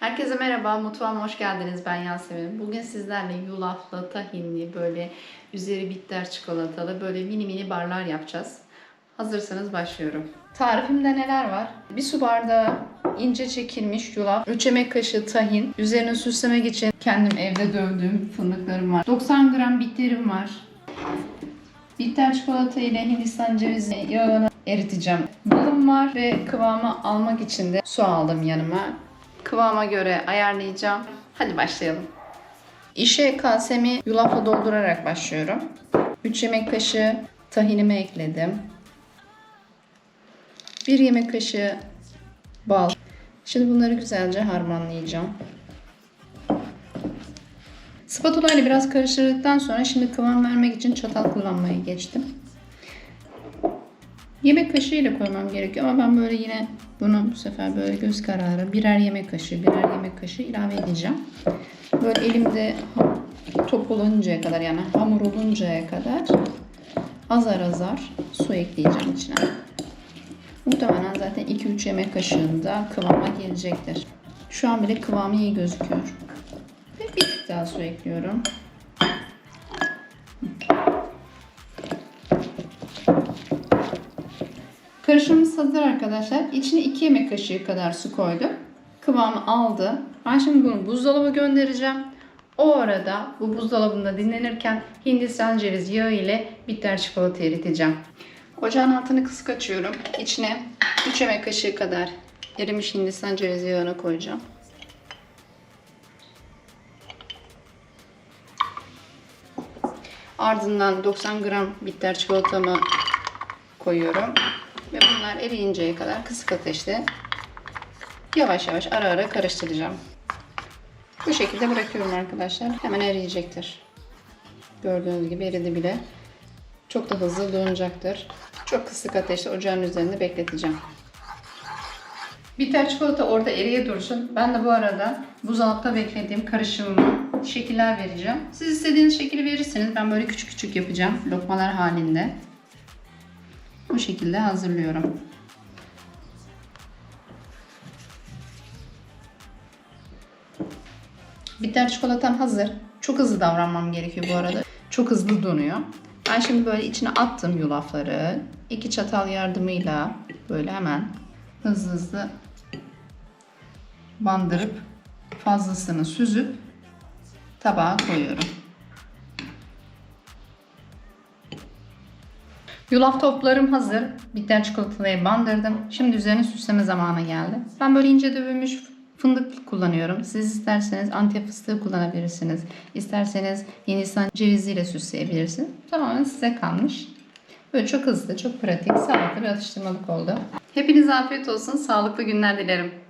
Herkese merhaba, mutfağıma hoş geldiniz. Ben Yasemin. Bugün sizlerle yulaflı, tahinli, böyle üzeri bitter çikolatalı böyle mini mini barlar yapacağız. Hazırsanız başlıyorum. Tarifimde neler var? Bir su bardağı ince çekilmiş yulaf, 3 yemek kaşığı tahin, üzerine süslemek için kendim evde dövdüğüm fındıklarım var. 90 gram bitterim var. Bitter çikolata ile Hindistan cevizi yağını eriteceğim. Balım var ve kıvamı almak için de su aldım yanıma. Kıvama göre ayarlayacağım. Hadi başlayalım. İşe kasemi yulafla doldurarak başlıyorum. 3 yemek kaşığı tahinimi ekledim. 1 yemek kaşığı bal. Şimdi bunları güzelce harmanlayacağım. Spatula ile biraz karıştırdıktan sonra şimdi kıvam vermek için çatal kullanmaya geçtim. Yemek kaşığı ile koymam gerekiyor ama ben böyle yine bunu bu sefer böyle göz kararı birer yemek kaşığı birer yemek kaşığı ilave edeceğim. Böyle elimde top oluncaya kadar yani hamur oluncaya kadar azar azar su ekleyeceğim içine. Muhtemelen zaten 2-3 yemek kaşığında kıvama gelecektir. Şu an bile kıvamı iyi gözüküyor. Ve bir tık daha su ekliyorum. Karışımımız hazır arkadaşlar. İçine 2 yemek kaşığı kadar su koydum. Kıvamı aldı. Ben şimdi bunu buzdolabı göndereceğim. O arada bu buzdolabında dinlenirken Hindistan ceviz yağı ile bitter çikolata eriteceğim. Ocağın altını kısık açıyorum. İçine 3 yemek kaşığı kadar erimiş Hindistan cevizi yağını koyacağım. Ardından 90 gram bitter çikolatamı koyuyorum. Ve bunlar eriyinceye kadar kısık ateşte yavaş yavaş ara ara karıştıracağım. Bu şekilde bırakıyorum arkadaşlar. Hemen eriyecektir. Gördüğünüz gibi eridi bile. Çok da hızlı donacaktır. Çok kısık ateşte ocağın üzerinde bekleteceğim. Bitter çikolata orada eriye dursun. Ben de bu arada buzdolapta beklediğim karışımıma şekiller vereceğim. Siz istediğiniz şekli verirseniz ben böyle küçük küçük yapacağım. Lokmalar halinde. Bu şekilde hazırlıyorum. Bitter çikolatam hazır. Çok hızlı davranmam gerekiyor bu arada. Çok hızlı donuyor. Ben şimdi böyle içine attım yulafları. İki çatal yardımıyla böyle hemen hızlı hızlı bandırıp fazlasını süzüp tabağa koyuyorum. Yulaf toplarım hazır. Bitter çikolatayı bandırdım. Şimdi üzerine süsleme zamanı geldi. Ben böyle ince dövülmüş fındık kullanıyorum. Siz isterseniz antep fıstığı kullanabilirsiniz. İsterseniz Hindistan ceviziyle süsleyebilirsiniz. Tamamen size kalmış. Böyle çok hızlı, çok pratik, sağlıklı bir atıştırmalık oldu. Hepinize afiyet olsun. Sağlıklı günler dilerim.